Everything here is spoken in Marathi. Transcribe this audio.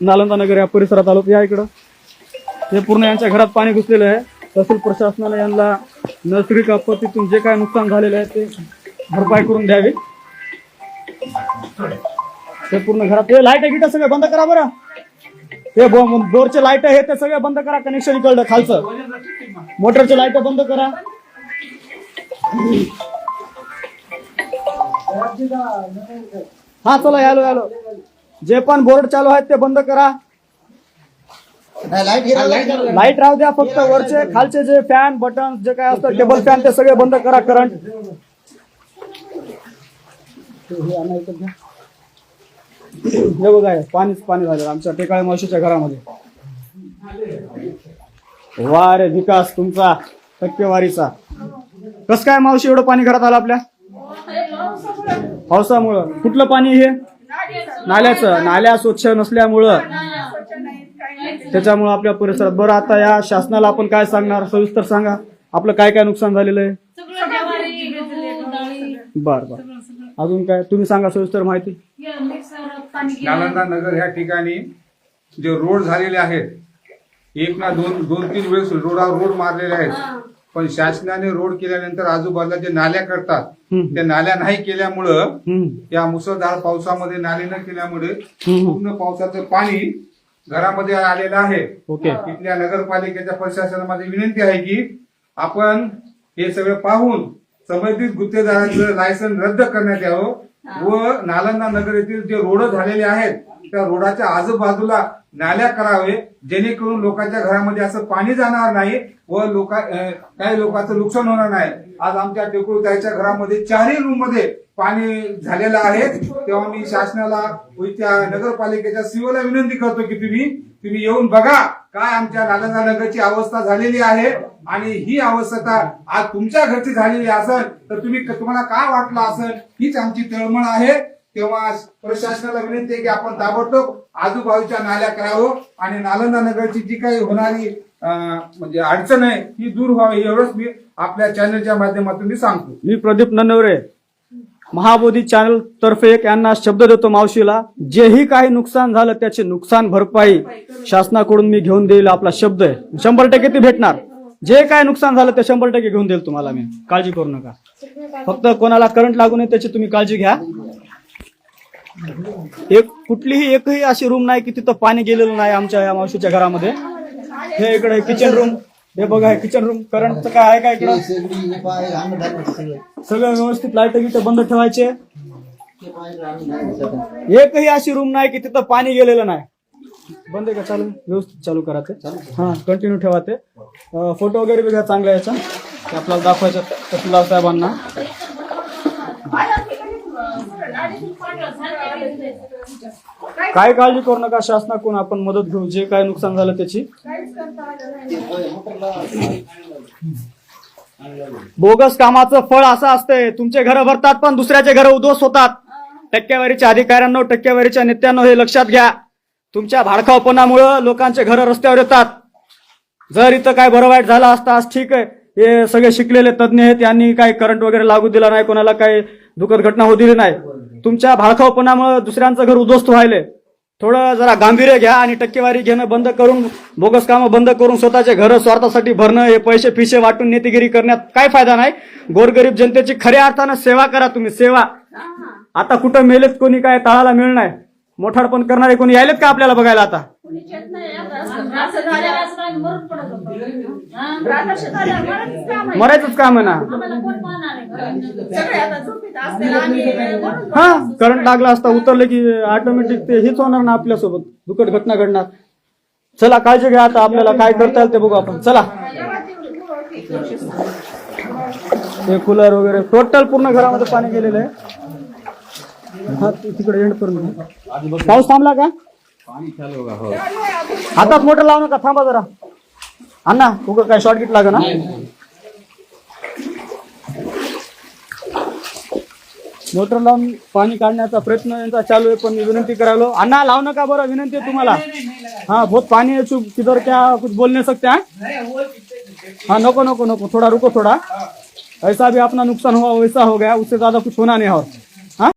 नालंदा नगर या परिसरात आलो. या इकडं. हे पूर्ण यांच्या घरात पाणी घुसलेलं आहे. तहसील प्रशासनाला यांना नैसर्गिक आपत्तीतून जे काय नुकसान झालेलं आहे ते भरपाई करून द्यावी. ते पूर्ण घरात हे लाइट गिट सगळे बंद करा बरं. हे बोरचे लाइट आहे ते सगळे बंद करा कनेक्शन इकडलं खालचं. मोटरचे लाइट बंद करा. हा चला यालो यालो जे पण बोर्ड चालू आहेत ते बंद करा. लाइट राहू द्या फक्त वरचे खालचे जे फॅन बटन जे काय असतं टेबल फॅन ते सगळे बंद करा करंट हे बघा पाणीच पाणी झालं आमच्या टेकाळे मावशीच्या घरामध्ये. वा रे विकास तुमचा टक्केवारीचा. कस काय मावशी एवढं पाणी घरात आलं आपल्या? पावसामुळं. कुठलं पाणी हे? नाल्याचं नाल्या स्वच्छ नसल्यामुळं. त्याच्यामुळे आपल्या परिसरात. बरं आता या शासनाला आपण काय सांगणार? सविस्तर सांगा. आपलं काय काय नुकसान झालेलं आहे? बर बर. अजून काय? तुम्ही सांगा सविस्तर माहिती. नालंदा नगर ह्या ठिकाणी जे रोड झालेले आहेत एक ना दोन दोन तीन वेळेस रोडावर रोड मारलेले आहेत. पण शासनाने रोड केल्यानंतर आजूबाजूला जे नाल्या करतात. त्या नाल्या नाही केल्यामुळं. या मुसळधार पावसामध्ये नाले न केल्यामुळे. पूर्ण पावसाचं पाणी घरामध्ये आलेलं आहे ओके इथल्या नगरपालिकेच्या प्रशासनामध्ये विनंती आहे की आपण हे सगळं पाहून संबंधित गुत्तेदारांचं लायसन रद्द करण्यात यावं व नालंदा नगर येथील जे रोड झालेले आहेत त्या रोडाच्या आजूबाजूला नाल्या करावे जेणेकरून लोकांच्या घरामध्ये असं पाणी जाणार नाही व लोका काही लोकांचं नुकसान होणार नाही. आज आमच्या टेकुळताईच्या घरामध्ये चारही रूममध्ये पाणी झालेलं आहे. तेव्हा मी शासनाला त्या नगरपालिकेच्या सीओला विनंती करतो की तुम्ही तुम्ही येऊन बघा काय आमच्या नालंदा नगरची अवस्था झालेली आहे आणि ही अवस्था आज तुमच्या घरची झालेली असेल तर तुम्ही तुम्हाला काय वाटलं असेल हीच आमची तळमळ आहे. तेव्हा प्रशासनाला विनंती आहे की आपण ताबडतोब आजूबाजूच्या नाल्या करावं आणि नालंदा नगरची जी काही होणारी म्हणजे अडचण आहे ही दूर व्हावी एवढंच मी आपल्या चॅनलच्या माध्यमातून मी सांगतो. मी प्रदीप नन्नवरे महाबोधी चॅनल तर्फे एक यांना शब्द देतो मावशीला. जेही काही नुकसान झालं त्याचे नुकसान भरपाई शासनाकडून मी घेऊन देईल आपला शब्द आहे. शंभर टक्के ती भेटणार. जे काय नुकसान झालं ते शंभर टक्के घेऊन देईल तुम्हाला मी. काळजी करू नका. फक्त कोणाला करंट लागू नये त्याची तुम्ही काळजी घ्या. एक कुठलीही एकही अशी रूम नाही की तिथं पाणी गेलेलं नाही आमच्या या मावशीच्या घरामध्ये. हे इकडे किचन रूम हे बघा हे किचन रूम करंट काय आहे का इकडं? सगळं व्यवस्थित लाइट गिट बंद ठेवायचे. एकही अशी रूम नाही की तिथं पाणी गेलेलं नाही. बंद आहे का? चालू? व्यवस्थित चालू करा ते. हा कंटिन्यू ठेवा ते. फोटो वगैरे बी घ्या चांगला याचा. ते आपल्याला दाखवायचा तहसीलदार साहेबांना. काय काळजी करू नका शासनाकडून आपण मदत घेऊ जे काय नुकसान झालं त्याची. बोगस कामाचं फळ असं असतंय तुमचे घर भरतात पण दुसऱ्याचे घर उद्ध्वस्त होतात. टक्केवारीच्या अधिकाऱ्यांनो टक्केवारीच्या नेत्यांनो हे लक्षात घ्या. तुमच्या भाडखावपणामुळं लोकांचे घर रस्त्यावर येतात. जर इथं काय बरं वाईट झालं असतं आज ठीक आहे. हे सगळे शिकलेले तज्ज्ञ आहेत यांनी काही करंट वगैरे लागू दिला नाही कोणाला काही दुःखद घटना होऊ दिली नाही. तुमच्या भाडखावपणामुळे दुसऱ्यांचं घर उद्ध्वस्त व्हायले थोडं जरा गांभीर्य घ्या आणि टक्केवारी घेणं बंद करून बोगस कामं बंद करून स्वतःचे घर स्वार्थासाठी भरणं हे पैसे पिशे वाटून नेतेगिरी करण्यात काय फायदा नाही. गोरगरीब जनतेची खऱ्या अर्थानं सेवा करा तुम्ही सेवा. आता कुठं मेलेत कोणी काय तळाला मिळणार मोठाडपण करणारे कोणी यायलेत का आपल्याला बघायला आता? हा? मरायचंच काम आहे. ना? हा करंट लागला असता उतरलं की ऑटोमॅटिक ते हेच होणार ना आपल्यासोबत? दुखट घटना घडणार. चला काळजी घ्या आता आपल्याला काय करता येईल ते बघू आपण. चला. हे कूलर वगैरे टोटल पूर्ण घरामध्ये पाणी गेलेलं आहे. हा ते तिकडे एंड करून. पाऊस थांबला का? हातात मोटर लावू नका थांबा जरा. अण्णा उगं काय शॉर्ट गिट लागा ना मोटर लावून पाणी काढण्याचा प्रयत्न यांचा चालू आहे पण मी विनंती करायलो. अण्णा लावू नका बरं विनंती आहे तुम्हाला. हाँ बहुत पानी है चुप किधर क्या कुछ बोल नहीं सकते हैं? हाँ नको नको नको थोड़ा रुको थोड़ा. ऐसा भी अपना नुकसान हुआ वैसा हो गया उससे ज्यादा कुछ होना नहीं और